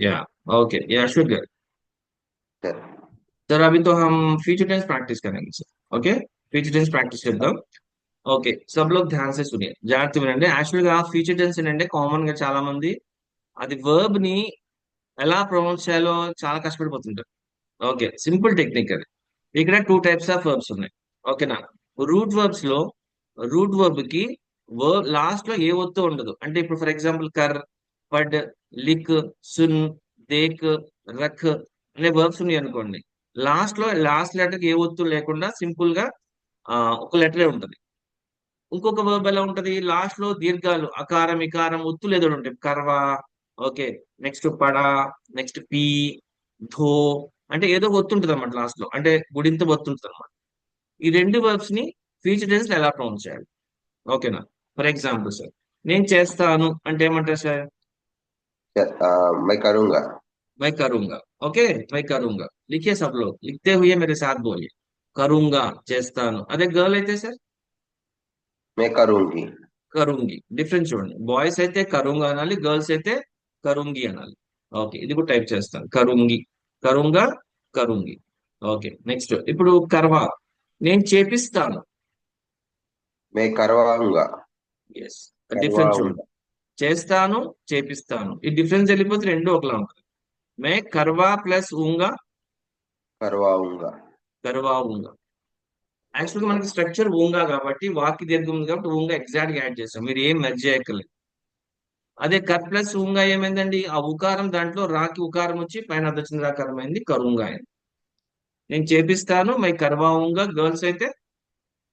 या ओके या should sir sir अभी तो हम फ्यूचर टेंस प्रैक्टिस करेंगे sir okay future tense practice చేద్దాం ఓకే సబ్ లోగ్ ధ్యాన్ సే సునియే జాగ్రత్త వినండి యాక్చువల్ గా ఫ్యూచర్ టెన్స్ ఏంటంటే కామన్ గా చాలా మంది అది వర్బ్ ని ఎలా ప్రొనౌన్స్ చేయాలో చాలా కష్టపడిపోతుంటారు ఓకే సింపుల్ టెక్నిక్ అది ఇక్కడ టూ టైప్స్ ఆఫ్ వర్బ్స్ ఉన్నాయి ఓకేనా రూట్ వర్బ్స్ లో రూట్ వర్బ్ కి వర్బ్ లాస్ట్ లో ఏ ఒత్తు ఉండదు అంటే ఇప్పుడు ఫర్ ఎగ్జాంపుల్ కర్ పడ్ లిక్ సున్ దేక్ రక్ అనే వర్బ్స్ ఉన్నాయి అనుకోండి. లాస్ట్లో లాస్ట్ లెటర్ ఏ ఒత్తు లేకుండా సింపుల్గా ఒక లెటరే ఉంటుంది. ఇంకొక వర్బ్ ఎలా ఉంటది? లాస్ట్లో దీర్ఘాలు అకారం ఇకారం ఒత్తులు ఏదో ఉంటాయి. కర్వా ఓకే నెక్స్ట్ పడ నెక్స్ట్ పి ధో అంటే ఏదో ఒత్తుంటది అనమాట లాస్ట్లో. అంటే గుడింత ఒత్తుంటది అనమాట ఈ రెండు వర్బ్స్ని ఫ్యూచర్ టెన్స్ ఎలా ప్రౌన్స్ చేయాలి? ఓకేనా? ఫర్ ఎగ్జాంపుల్ సార్ నేను చేస్తాను అంటే ఏమంటారు సార్ मैं करूंगा मैं करूंगा ओके मैं करूंगा लिखिए सब लोग लिखते हुए मेरे साथ बोलिए करूंगा చేస్తాను అదే గర్ల్ అయితే సార్ मैं करूंगी కరుంగి డిఫరెన్స్ చూడండి బాయ్స్ అయితే కరుంగా అనాలి గర్ల్స్ అయితే కరుంగి అనాలి ఓకే ఇది కూడా టైప్ చేస్తాను కరుంగి కరుంగా కరుంగి ఓకే నెక్స్ట్ ఇప్పుడు కర్వా నేను చేపిస్తాను मैं करवाऊंगा ఎస్ డిఫరెన్స్ చూడండి करवाऊंगा చేస్తాను చేపిస్తాను. ఈ డిఫరెన్స్ వెళ్ళిపోతే రెండు ఒకలా ఉంటుంది. మే కర్వా ప్లస్ ఉంగా. కర్వా ఉంగా. కర్వా ఉంగా. యాక్చువల్గా మనకి స్ట్రక్చర్ ఉంగా కాబట్టి వాకి దీర్ఘం ఉంది కాబట్టి ఉంగా ఎగ్జాక్ట్గా యాడ్ చేస్తాం. మీరు ఏం మెర్జ్ చేయక్కర్లేదు. అదే కర్ ప్లస్ ఉంగా ఏమైందండి? ఆ ఉకారం దాంట్లో రాకి ఉకారం వచ్చి పైన అర్ధచంద్ర రాకారం అయింది కరుంగా అయింది. నేను చేపిస్తాను మై కర్వా ఉంగా గర్ల్స్ అయితే?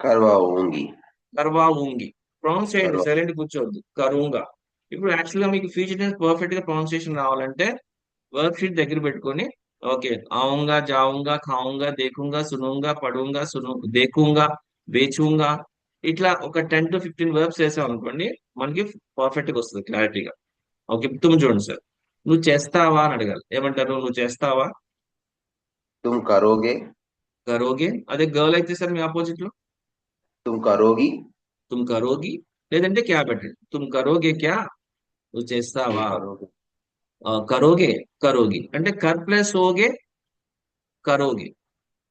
కర్వా ఉంగి. కర్వా ఉంగి. ప్రొనౌన్స్ చేయండి సరే కూర్చోద్దు కరుంగా. ఇప్పుడు యాక్చువల్గా మీకు ఫ్యూచర్ టెన్స్ పర్ఫెక్ట్గా ప్రొనౌన్సియేషన్ రావాలంటే వర్క్ షీట్ దగ్గర పెట్టుకొని ఓకే ఆవుంగా జావుంగా ఖావుంగా దేకుంగా సునుంగా పడుంగా సును దేకుంగా వేచుంగా ఇట్లా ఒక టెన్ టు ఫిఫ్టీన్ వర్బ్స్ వేసాం అనుకోండి మనకి పర్ఫెక్ట్గా వస్తుంది క్లారిటీగా ఓకే తుమ్ చూడండి సార్ నువ్వు చేస్తావా అని అడగాలి. ఏమంటారు? నువ్వు చేస్తావా? తుమ్ కరోగే. కరోగే అదే గర్ల్ అయితే సార్ మీ ఆపోజిట్లో? తుమ్ కరోగి తుమ్ కరోగి లేదంటే క్యా పెట్టండి. తుమ్ కరోగే క్యా? నువ్వు చేస్తావా? కరోగే. కరోగి అంటే కర్ ప్లస్ ఓగే కరోగి.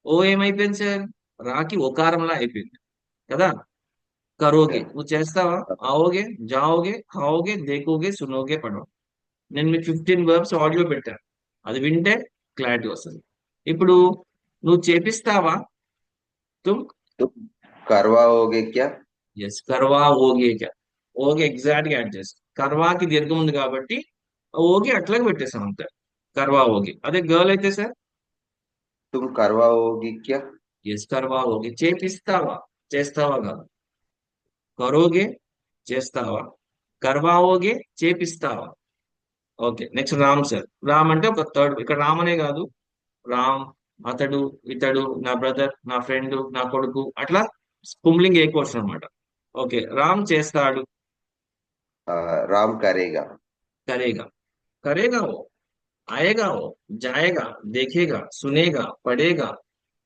ఓ ఏమైపోయింది సార్? రాకి కారంలా అయిపోయింది. కదా? కరోగే. నువ్వు చేస్తావా? ఆవోగే జావోగే ఖావోగే దేకోగే సునోగే పడవ నేను మీకు ఫిఫ్టీన్ వర్బ్స్ ఆడియో పెట్టాను అది వింటే క్లారిటీ వస్తుంది. ఇప్పుడు నువ్వు చేపిస్తావా? కర్వా ఓగే క్యా? ఎస్ కర్వా ఓగే క్యా? ఓగే ఎగ్జాక్ట్గా యాడ్ చేస్తా. కర్వాకి దీర్ఘం ఉంది కాబట్టి ఓగి అట్లాగే పెట్టేసాం అంతే. కర్వా ఓగి. అదే గర్ల్ అయితే సార్? కర్వా ఓగి ఎస్ కర్వా ఓగి. చేపిస్తావా? చేస్తావా కాదు. కరోగే చేస్తావా? కర్వా ఓగే చేపిస్తావా? Okay next Ram sir. Ram అంటే ఒక థర్డ్ ఇక్కడ రామ్ అనే కాదు. రామ్ అతడు ఇతడు నా బ్రదర్ నా ఫ్రెండ్ నా కొడుకు అట్లా స్పుమ్లింగ్ ఏ కోర్స్ అనమాట ఓకే రామ్ చేస్తాడు. राम करेगा करेगा करेगा वो आएगा वो जाएगा देखेगा सुनेगा पढ़ेगा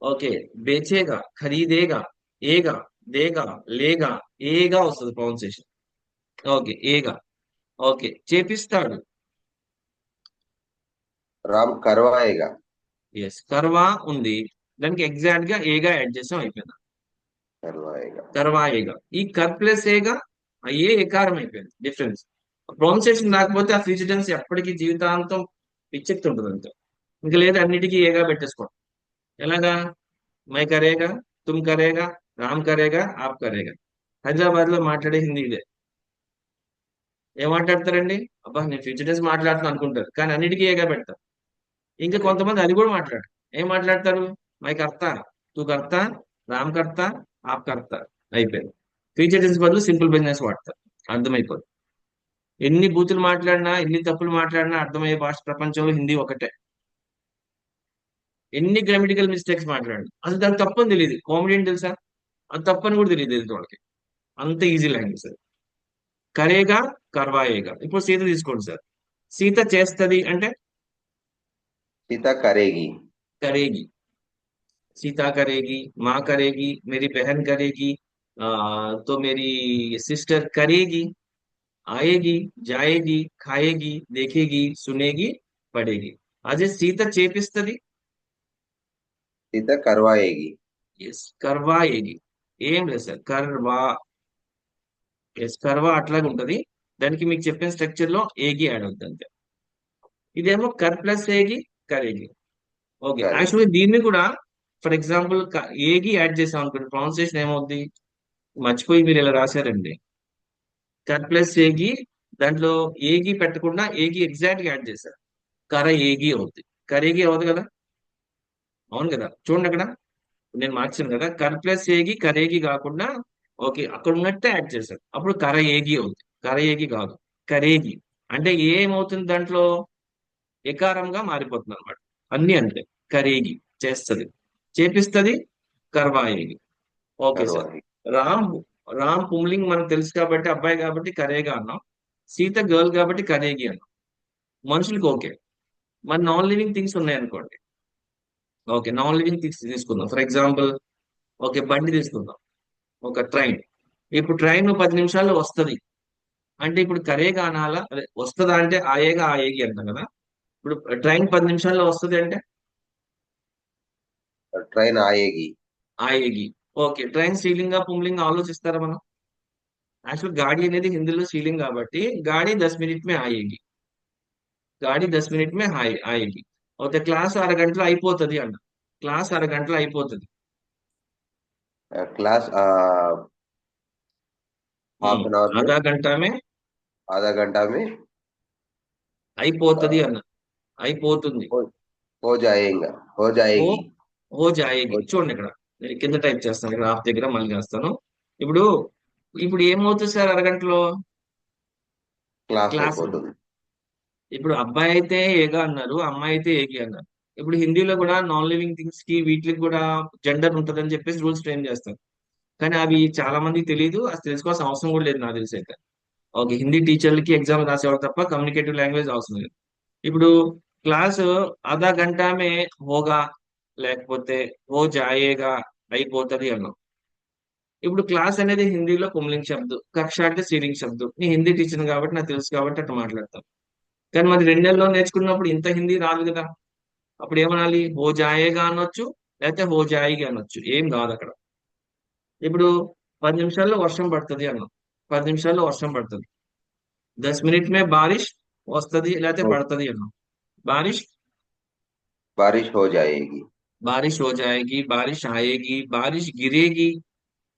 ओके बेचेगा खरीदेगा ఏగా దేగా లేగా ఏగా వస్తుంది ప్రొనౌన్సియేషన్ ఓకే ఏగా ఓకే చేపిస్తాడు राम करवाएगा ఎస్ కర్వా ఉంది దానికి ఎగ్జాక్ట్ గా ఏగా యాడ్ చేసాం అయిపోయింది करवाएगा కర్వా ఏగా ఈ కర్ ప్లస్ ఏగా ఆ ఏ ఎకారం అయిపోయింది డిఫరెన్స్ ప్రొనౌన్సియేషన్ రాకపోతే ఆ ఫ్యూచర్ టెన్స్ ఎప్పటికీ జీవితాంతం పిచ్చెక్తి ఉంటుంది అంతే. ఇంకా లేదు అన్నిటికీ ఏగా పెట్టేసుకోవడం. ఎలాగా? మై కరేగా తుమ్ కరేగా రామ్ కరేగా ఆప్ కరేగా హైదరాబాద్లో మాట్లాడే హిందీ ఇదే. ఏం మాట్లాడతారండి? అబ్బా నేను ఫ్యూచర్ టెన్స్ మాట్లాడుతాను అనుకుంటారు కానీ అన్నిటికీ ఏగా పెడతారు. ఇంకా కొంతమంది అది కూడా మాట్లాడు ఏం మాట్లాడతారు? మై కర్తా తూ కర్తా రామ్ కర్తా ఆప్ కర్త అయిపోయింది. ఫీచర్స్ బదులు సింపుల్ బిజినెస్ వాడతారు. అర్థమైపోదు. ఎన్ని బూతులు మాట్లాడినా ఎన్ని తప్పులు మాట్లాడినా అర్థమయ్యే భాష ప్రపంచంలో హిందీ ఒకటే. ఎన్ని గ్రామెటికల్ మిస్టేక్స్ మాట్లాడినా. అసలు దానికి తప్పని తెలియదు కామెడీ అని తెలుసా? అది తప్పని కూడా తెలియదు తెలుసు వాళ్ళకి. అంత ఈజీ లాంగ్వేజ్ సార్ కరేగా కర్వాయేగా. ఇప్పుడు సీత తీసుకోండి సార్. సీత చేస్తుంది అంటే? సీత కరేగి. కరేగి. సీత కరేగి మా కరేగి మేరీ బెహన్ కరేగి तो मेरी सिस्टर करेगी आएगी जाएगी खाएगी देखेगी सुनेगी పడేగి అదే సీత చేపిస్తది सीता करवाएगी ఎస్ కర్వా ఏగి ఏం లేదు సార్ కర్వా ఎస్ కర్వా అట్లాగే ఉంటది దానికి మీకు చెప్పిన స్ట్రక్చర్ లో ఏగి యాడ్ అవుతుంది అంతే ఇదేమో కర్ ప్లస్ ఏగి కరేగి ఓకే Correct. యాక్చువల్లీ దీన్ని కూడా ఫర్ ఎగ్జాంపుల్ ఏగి యాడ్ చేసాం అనుకోండి ప్రొనౌన్సియేషన్ ఏమవుద్ది మర్చిపోయి మీరు ఇలా రాశారండి. కర్ ప్లస్ ఏగి దాంట్లో ఏగి పెట్టకుండా ఏగి ఎగ్జాక్ట్గా యాడ్ చేశారు. కర ఏగి అవుతుంది కరేగి అవ్వదు కదా? అవును కదా? చూడండి అక్కడ. నేను మార్చాను కదా. కర్ ప్లస్ ఏగి కరేగి కాకుండా ఓకే అక్కడ ఉన్నట్టే యాడ్ చేశారు. అప్పుడు కర ఏగి అవుతుంది కర ఏగి కాదు. కరేగి అంటే ఏమవుతుంది దాంట్లో? ఎకారంగా మారిపోతుంది అనమాట అన్ని అంతే. కరేగి చేస్తుంది. చేపిస్తుంది కర్వాయేగి ఓకే సార్. రామ్ రామ్ పుమ్లింగ్ మనకు తెలుసు కాబట్టి అబ్బాయి కాబట్టి కరేగా అన్నాం. సీత గర్ల్ కాబట్టి కరేగి అన్నాం. మనుషులకు ఓకే. మరి నాన్ లివింగ్ థింగ్స్ ఉన్నాయనుకోండి. ఓకే నాన్ లివింగ్ థింగ్స్ తీసుకుందాం. ఫర్ ఎగ్జాంపుల్ ఓకే బండి తీసుకుందాం. ఒక ట్రైన్ ఇప్పుడు ట్రైన్ పది నిమిషాల్లో వస్తుంది. అంటే ఇప్పుడు కరేగా అనాలా? అదే వస్తుందా అంటే ఆయేగా ఆయేగి అంటాం కదా. ఇప్పుడు ట్రైన్ పది నిమిషాల్లో వస్తుంది అంటే? ట్రైన్ ఆయేగి. ఆయేగి. ఓకే. ట్రైన్ స్త్రీలింగా పుంలింగా ఆలోచిస్తారా మనం? యాక్చువల్ గాడి అనేది హిందీలో సీలింగ్ కాబట్టి గాడి దస్ మినిట్ మే ఆయేగి గాడి దస్ మినిట్ మే హాయ్ ఆయేగి ఓకే క్లాస్ అరగంటలో అయిపోతుంది అంట క్లాస్ అరగంటలో అయిపోతుంది. క్లాస్ ఆధా గంటమే ఆధా గంటమే అయిపోతుంది అన్న. అయిపోతుంది. చూడండి ఇక్కడ. కింద టైప్ చేస్తాను ఇక్కడ ఆఫ్ దగ్గర మళ్ళీ చేస్తాను. ఇప్పుడు ఇప్పుడు ఏమవుతుంది సార్ అరగంటలో? క్లాస్ ఇప్పుడు అబ్బాయి అయితే ఏగా అన్నారు అమ్మాయి అయితే ఏగి అన్నారు. ఇప్పుడు హిందీలో కూడా నాన్ లివింగ్ థింగ్స్కి వీటికి కూడా జెండర్ ఉంటుందని చెప్పేసి రూల్స్ ట్రైన్ చేస్తారు. కానీ అవి చాలా మందికి తెలియదు అది తెలుసుకోవాల్సిన అవసరం కూడా లేదు నాకు తెలిసి అయితే. ఒక హిందీ టీచర్లకి ఎగ్జామ్ రాసేవారు తప్ప కమ్యూనికేటివ్ లాంగ్వేజ్ అవసరం లేదు. ఇప్పుడు క్లాస్ అర్ధ గంటమే హోగా లేకపోతే హో జాయేగా అయిపోతుంది అన్నాం ఇప్పుడు క్లాస్ అనేది హిందీలో పుంలింగ్ శబ్దు కక్ష అంటే స్త్రీలింగ్ శబ్దు నీ హిందీ టీచర్ కాబట్టి నాకు తెలుసు కాబట్టి అట్లా మాట్లాడతాం కానీ మరి రెండేళ్ళలో నేర్చుకున్నప్పుడు ఇంత హిందీ రాదు కదా అప్పుడు ఏమనాలి హో జాయేగా అనొచ్చు లేకపోతే హో జాయిగా అనొచ్చు ఏం కాదు అక్కడ ఇప్పుడు పది నిమిషాల్లో వర్షం పడుతుంది అన్నాం పది నిమిషాల్లో వర్షం పడుతుంది దస్ మినిట్ మే బారిష్ వస్తుంది లేకపోతే हो- పడుతుంది అన్నాం బారిష్ बारिश हो जाएगी बारिश हो जाएगी बारिश आएगी बारिश गिरेगी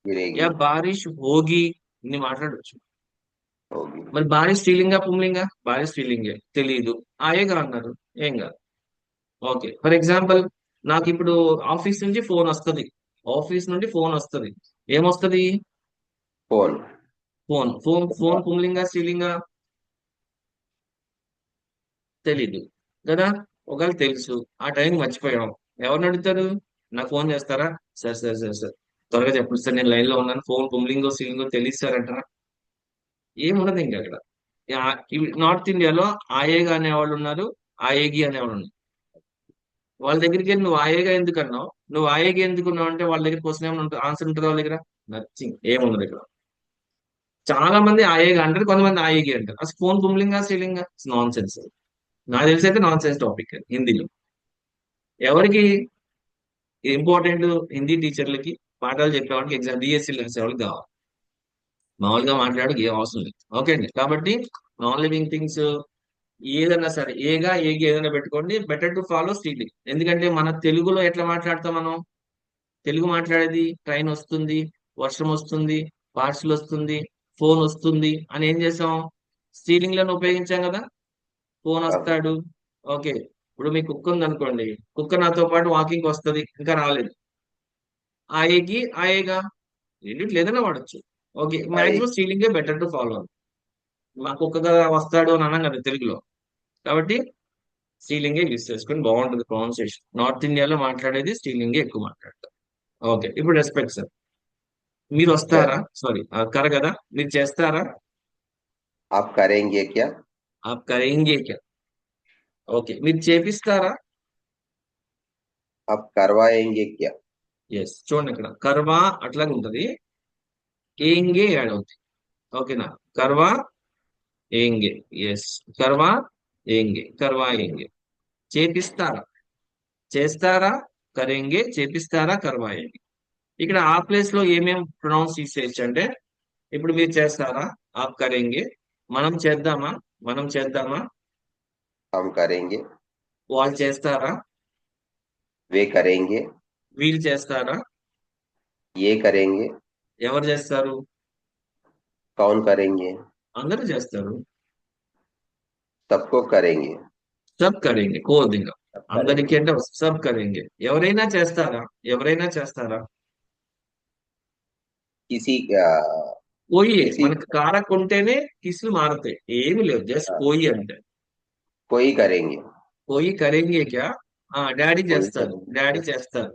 गिरेगी या బారిష్ హోగి ఇన్ని మాట్లాడవచ్చు होगी మరి బారిష్ స్త్రీలింగా పుంలింగా బారిష్ స్త్రీలింగే తెలియదు ఆయేగా అన్నారు ఏం కాదు ఓకే ఫర్ ఎగ్జాంపుల్ నాకు ఇప్పుడు ఆఫీస్ నుంచి ఫోన్ వస్తుంది ఆఫీస్ నుండి ఫోన్ వస్తుంది ఏమొస్తుంది फोन ఫోన్ ఫోన్ ఫోన్ పుంలింగా స్త్రీలింగా తెలీదు కదా ఒకవేళ తెలుసు ఆ టైం మర్చిపోయాం ఎవరిని అడుగుతారు? నాకు ఫోన్ చేస్తారా? Sir sir sir sir. త్వరగా చెప్పండి సార్ నేను లైన్లో ఉన్నాను. ఫోన్ కుమ్లింగో సీలింగో తెలియదు అంటారా? ఏముండదు ఇంకా అక్కడ. నార్త్ ఇండియాలో ఆయేగా అనేవాళ్ళు ఉన్నారు ఆయేగి అనేవాళ్ళు ఉన్నారు. వాళ్ళ దగ్గరికి వెళ్ళి నువ్వు ఆయేగా ఎందుకు అన్నావు? నువ్వు ఆయేగి ఎందుకు ఉన్నావు అంటే వాళ్ళ దగ్గర క్వశ్చన్ ఏమైనా ఉంటుంది ఆన్సర్ ఉంటుంది వాళ్ళ దగ్గర? నచ్చింగ్ ఏముండదు ఇక్కడ. చాలా మంది ఆయేగా అంటారు కొంతమంది ఆయేగి అంటారు. అసలు ఫోన్ పుంలింగా సీలింగా? నాన్ సెన్స్ నాకు తెలిసి అయితే నాన్ సెన్స్ టాపిక్ హిందీలో. ఎవరికి ఇంపార్టెంట్ హిందీ టీచర్లకి పాఠాలు చెప్పేవాడికి ఎగ్జామ్ డిఎస్సీ ఎవరికి కావాలి? మామూలుగా మాట్లాడడానికి ఏం అవసరం లేదు. ఓకే అండి. కాబట్టి నాన్ లివింగ్ థింగ్స్ ఏదైనా సరే ఏగా ఏగి ఏదైనా పెట్టుకోండి. బెటర్ టు ఫాలో స్టీలింగ్ ఎందుకంటే మన తెలుగులో ఎట్లా మాట్లాడతాం మనం? తెలుగు మాట్లాడేది ట్రైన్ వస్తుంది వర్షం వస్తుంది పార్సల్ వస్తుంది ఫోన్ వస్తుంది అని ఏం చేసాం స్టీలింగ్లను ఉపయోగించాం కదా? ఫోన్ వస్తాడు. ఓకే. ఇప్పుడు మీ కుక్క ఉంది అనుకోండి కుక్క నాతో పాటు వాకింగ్ వస్తుంది ఇంకా రాలేదు. ఆయేకి ఆయేగా రెండిట్లు లేదన్నా వాడచ్చు. Okay maximum stealing better to follow. మా కుక్క కదా వస్తాడు అని అన్నాం కదా తెలుగులో. కాబట్టి స్టీలింగే యూస్ చేసుకుని బాగుంటుంది ప్రొనౌన్సియేషన్. నార్త్ ఇండియాలో మాట్లాడేది స్టీలింగే ఎక్కువ మాట్లాడతారు. ఓకే ఇప్పుడు రెస్పెక్ట్ సార్. మీరు వస్తారా? సారీ కర కదా. మీరు చేస్తారా? ఆప్ కరేంగే క్యా ఆప్ కరేంగే క్యా ఓకే మీరు చేపిస్తారా? అప్ క్యా ఎస్ చూడండి ఇక్కడ. కర్వా అట్లాగే ఉంటది. ఏంగే యాడ్ అవుతుంది ఓకేనా కర్వా ఏంగే. ఎస్ కర్వా ఏంగే. కర్వా ఏంగే. చేపిస్తారా? చేస్తారా? కరేంగే. చేపిస్తారా? కర్వా ఏంగే. ఇక్కడ ఆ ప్లేస్లో ఏమేమి ప్రొనౌన్స్ తీసేయచ్చు అంటే ఇప్పుడు మీరు చేస్తారా? ఆప్ కరేంగే. మనం చేద్దామా? మనం చేద్దామా? हम करेंगे వాళ్ళు చేస్తారా वे करेंगे వీళ్ళు చేస్తారా ये करेंगे ఎవరు చేస్తారు कौन करेंगे అందరూ చేస్తారు सबको करेंगे సబ్ కరేంగే కోదింగా सब అందరికీ करेंगे అంటే సబ్ కరేంగే ఎవరైనా చేస్తారా ఎవరైనా చేస్తారా किसी आ, పోయి किसी మనకి కారక్ ఉంటేనే కిస్లు మారుతాయి ఏమి లేవు జస్ట్ పోయి అంటే कोई करेंगे। कोई करेंगे क्या? हाँ डैडी चेस्टर डैडी चेस्टर।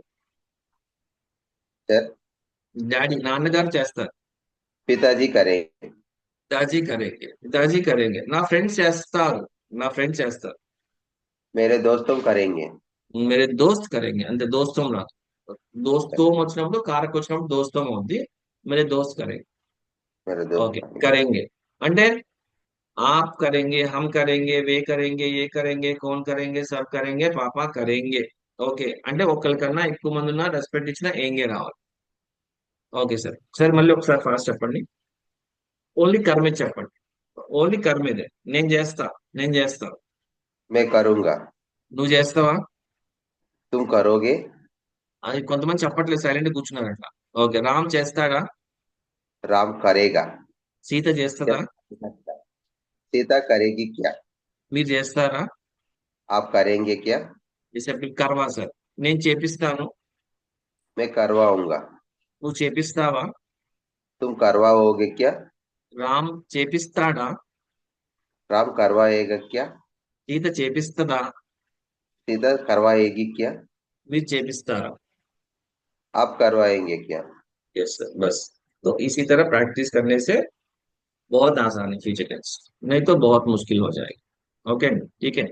डैडी नानगर चेस्टर। पिताजी करेंगे पिताजी करेंगे पिताजी करेंगे। ना फ्रेंड्स चेस्टर ना फ्रेंड्स चेस्टर। मेरे दोस्तों करेंगे। मेरे दोस्त करेंगे अंदर दोस्तों ना दोस्तों मच्छर हम तो कार कुछ हम दोस्तों में होती मेरे दोस्त करेंगे। ओके करेंगे। अंडर आप करेंगे हम करेंगे वे करेंगे ये करेंगे कौन करेंगे सब करेंगे పాపా కరేంగే ఓకే అంటే ఒకరికన్నా ఎక్కువ మంది ఉన్నా రెస్పెక్ట్ ఇచ్చినా ఏంగే రావాలి ఓకే సార్ సార్ మళ్ళీ ఒకసారి ఫాస్ట్ చెప్పండి ఓన్లీ కర్మే చెప్పండి ఓన్లీ కర్మేదే నేను చేస్తా నేను చేస్తా मैं करूंगा నువ్వు చేస్తావా तुम करोगे అది కొంతమంది చెప్పట్లేదు సైలెంట్ కూర్చున్నారు అట్లా ఓకే రామ్ చేస్తాడా राम करेगा సీత చేస్తుందా सीता करेगी क्या మీరు చేస్తారా आप करेंगे क्या చెప్పి కర్వా సార్ నేను చేపిస్తాను मैं करवाऊंगा నువ్వు చేపిస్తావా तुम करवाओगे क्या రామ్ చేపిస్తాడా राम करवाएगा क्या సీత చేపిస్తుందా सीता करवाएगी क्या మీరు చేపిస్తారా आप करवाएंगे क्या यस सर बस तो इसी तरह प्रैक्टिस करने से बहुत आसान है फ्यूचर टेंस नहीं तो बहुत मुश्किल हो जाएगा। ओके ठीक है.